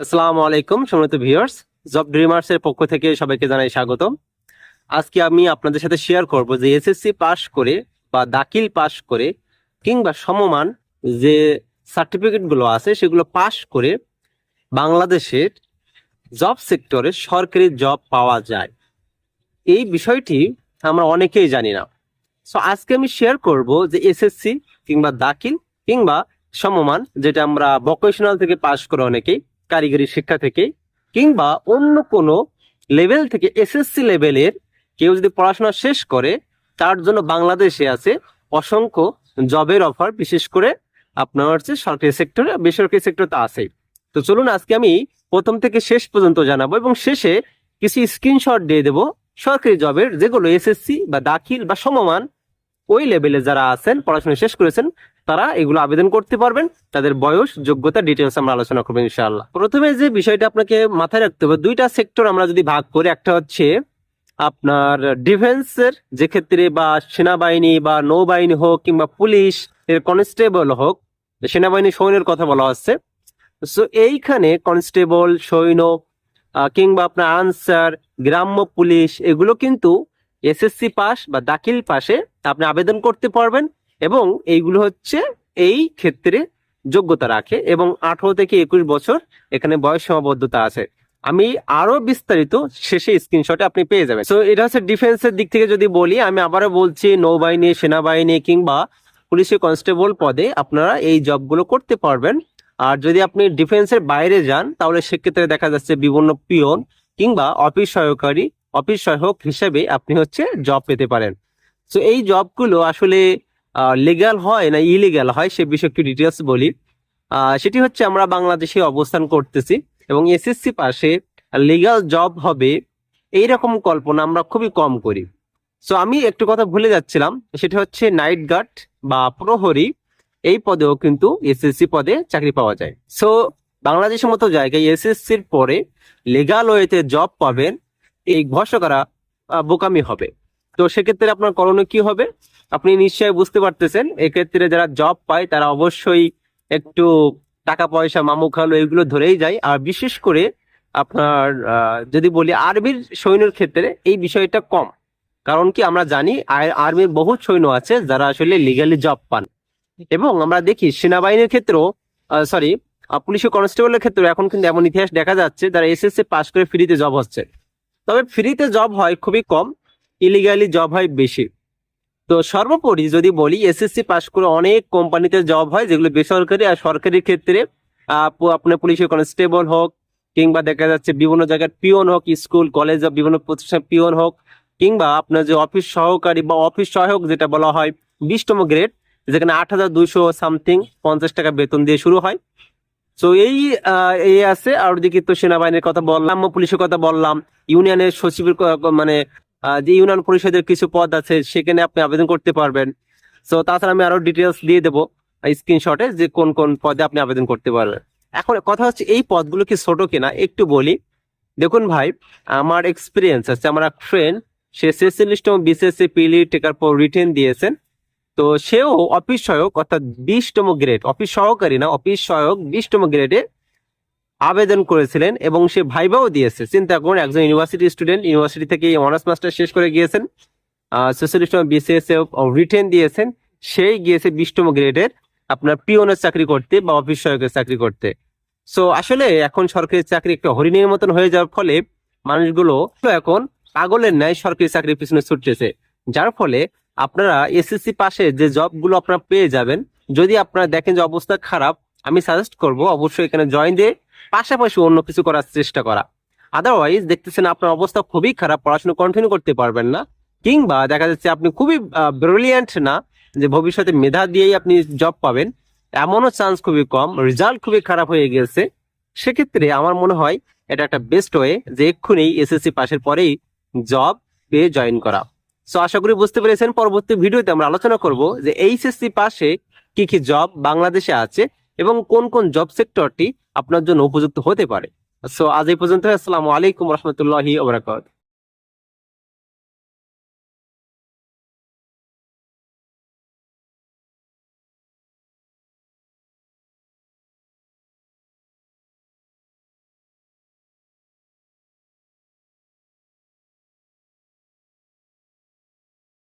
আসসালামু আলাইকুম, সম্মানিত ভিউয়ার্স। জব ড্রিমার্স এর পক্ষ থেকে সবাইকে জানাই স্বাগতম। আজকে আমি আপনাদের সাথে শেয়ার করব যে এসএসসি পাস করে বা দাখিল পাস করে কিংবা সমমান যে সার্টিফিকেটগুলো আছে, সেগুলো পাস করে বাংলাদেশের জব সেক্টরে সরকারি জব পাওয়া যায়। এই বিষয়টি আমরা অনেকেই জানি না। সো আজকে আমি শেয়ার করব যে এসএসসি কিংবা দাখিল কিংবা সমমান, যেটা আমরা ভোকেশনাল থেকে পাস করে অনেকেই কারিগরি শিক্ষা থেকে কিংবা অন্য কোনো লেভেল থেকে এসএসসি লেভেলের কেউ যদি পড়াশোনা শেষ করে, তার জন্য বাংলাদেশে আছে অসংখ্য জবের অফার বিশেষ করে আপনার হচ্ছে সরকারি সেক্টরে বেসরকারি সেক্টর তো আছেই। তো চলুন আজকে আমি প্রথম থেকে শেষ পর্যন্ত জানাব এবং শেষে কিছু স্ক্রিনশট দিয়ে দেবো সরকারি জবের যেগুলো এসএসসি বা দাখিল বা সমমান ওই লেভেলে যারা আছেন, পড়াশোনা শেষ করেছেন তারা এগুলো আবেদন করতে পারবেন। তাদের বয়স, যোগ্যতা ডিটেলস আমরা আলোচনা করব ইনশাআল্লাহ। প্রথমে যে বিষয়টা আপনাকে মাথায় রাখতে হবে, দুইটা সেক্টর আমরা যদি ভাগ করি, একটা হচ্ছে আপনার ডিফেন্সের যে ক্ষেত্রে বা সেনাবাহিনী বা নৌবাহিনী হোক কিংবা পুলিশ এর কনস্টেবল হোক, সেনাবাহিনী সৈন্যের কথা বলা হচ্ছে। সো এইখানে কনস্টেবল সৈন্য কিংবা আপনার আনসার গ্রাম্য পুলিশ, এগুলো কিন্তু এসএসসি পাস বা দাখিল পাশে আপনি আবেদন করতে পারবেন। এবং এইগুলো হচ্ছে এই ক্ষেত্রে যোগ্যতা রাখে এবং আঠারো থেকে একুশ বছর এখানে বয়স সীমাবদ্ধতা আছে। আমি আরও বিস্তারিত শেষে স্ক্রিনশটে আপনি পেয়ে যাবেন। তো এটা হচ্ছে ডিফেন্সের দিক থেকে যদি বলি, আমি আবারও বলছি, নৌবাহিনী, সেনাবাহিনী কিংবা পুলিশের কনস্টেবল পদে আপনারা এই জবগুলো করতে পারবেন। আর যদি আপনি ডিফেন্সের বাইরে যান, তাহলে সেক্ষেত্রে দেখা যাচ্ছে বিভিন্ন পিয়ন কিংবা অফিস সহকারী অফিস সহায়ক হিসেবে আপনি হচ্ছে জব পেতে পারেন। তো এই জবগুলো আসলে লিগ্যাল হয় না ইলিগ্যাল হয় সে বিষয়ে একটু ডিটেলস বলি। সেটি হচ্ছে আমরা বাংলাদেশে অবস্থান করতেছি এবং এসএসসি পাশে লিগ্যাল জব হবে এইরকম কল্পনা আমরা খুবই কম করি। সো আমি একটু কথা ভুলে যাচ্ছিলাম, সেটা হচ্ছে নাইট গার্ড বা প্রহরী, এই পদেও কিন্তু এসএসসি পদে চাকরি পাওয়া যায়। সো বাংলাদেশের মতো জায়গায় এসএসসির পরে লিগাল ওয়েতে জব পাবেন, এই ভরসা করা বোকামি হবে। তো সেক্ষেত্রে আপনার করণীয় কি হবে? আপনি নিশ্চয়ই বুঝতে পারতেছেন, এক্ষেত্রে যারা জব পায় তারা অবশ্যই একটু টাকা পয়সা, মামু খালো এগুলো ধরেই যায়। আর বিশেষ করে আপনার যদি বলি আর্মির সৈন্যের ক্ষেত্রে এই বিষয়টা কম। কারণ কি আমরা জানি আর- আর্মির বহু সৈন্য আছে যারা আসলে লিগালি জব পান। এবং আমরা দেখি সেনাবাহিনীর ক্ষেত্রেও সরি পুলিশ কনস্টেবলের ক্ষেত্রে এখন কিন্তু এমন ইতিহাস দেখা যাচ্ছে, যারা এসএসসি পাস করে ফ্রিতে জব হচ্ছে। তবে ফ্রিতে জব হয় খুবই কম। ইলিগালি জব হয় বেশি। তো সর্বোপরি যদি বলি এসএসসি পাস করে অনেক কোম্পানিতে জব হয় যেগুলো বেসরকারি আর সরকারি ক্ষেত্রে আপনার পুলিশের কনস্টেবল হোক কিংবা দেখা যাচ্ছে বিভিন্ন জায়গার পিওন হোক স্কুল কলেজ বা বিভিন্ন প্রতিষ্ঠান পিওন হোক, কিংবা আপনার যে অফিস সহকারী বা অফিস সহায়ক যেটা বলা হয়, বিশতম গ্রেড যেখানে আট হাজার দুইশো সামথিং পঞ্চাশ টাকা বেতন দিয়ে শুরু হয়। তো এই এই আছে, আর ওদিকে তো সেনাবাহিনীর কথা বললাম, পুলিশের কথা বললাম, ইউনিয়নের সচিবের মানে যে ইউনিয়ন পরিষদের কিছু পদ আছে, সেখানে আপনি আবেদন করতে পারবেন। সো তাছাড়া আমি আরও ডিটেলস দিয়ে দেবো স্ক্রিনশটে যে কোন কোন পদে আপনি আবেদন করতে পারবেন। এখন কথা হচ্ছে, এই পদগুলো কি ছোট কিনা, একটু বলি। দেখুন ভাই, আমার এক্সপিরিয়েন্স আছে, আমার এক ফ্রেন্ড সে ছেচল্লিশতম বিসিএসসি পিলি টেকার পর রিটেন দিয়েছেন। তো সেও অফিস সহায়ক, অর্থাৎ বিশতম গ্রেড অফিস সহকারী না অফিস সহায়ক বিশতম গ্রেডে আবেদন করেছিলেন এবং সে ভাইবাও দিয়েছে। চিন্তা করুন, একজন ইউনিভার্সিটি স্টুডেন্ট ইউনিভার্সিটি থেকে অনার্স মাস্টার শেষ করে গিয়েছেন। ছেচল্লিশতম বিসিএস রিটেন দিয়েছেন। সেই গিয়েছে বিশতম গ্রেডের আপনার পিওনের চাকরি করতে বা অফিস সহায়কের চাকরি করতে। সো আসলে এখন সরকারি চাকরি একটা হরিণের মতন হয়ে যাওয়ার ফলে মানুষগুলো এখন পাগলের ন্যায় সরকারি চাকরির পিছনে ছুটতেছে। যার ফলে আপনারা এসএসসি পাশে যে জবগুলো আপনারা পেয়ে যাবেন, যদি আপনারা দেখেন যে অবস্থা খারাপ, আমি সাজেস্ট করব অবশ্যই এখানে জয়েন দিয়ে পাশাপাশি অন্য কিছু করার চেষ্টা করা। আদারওয়াইজ দেখতেছেন আপনার অবস্থা খুবই খারাপ, পড়াশোনা কন্টিনিউ করতে পারবেন না। কিংবা দেখা যাচ্ছে আপনি খুবই ব্রিলিয়ান্ট না, যে ভবিষ্যতে মেধা দিয়েই আপনি জব পাবেন। এমনও চান্স খুবই কম রেজাল্ট খুবই খারাপ হয়ে গেছে। সেক্ষেত্রে আমার মনে হয় এটা একটা বেস্ট ওয়ে যে এক্ষুনি এসএসসি পাশের পরেই জব পেয়ে জয়েন করা। সো আশা করি বুঝতে পেরেছেন, পরবর্তী ভিডিওতে আমরা আলোচনা করব যে এইচএসসি পাশে কি কি জব বাংলাদেশে আছে। এবং কোন কোন জব সেক্টরটি আপনার জন্য উপযুক্ত হতে পারে। সো আজ এই পর্যন্ত আসসালামু আলাইকুম রহমতুল্লাহি ওবরাকাত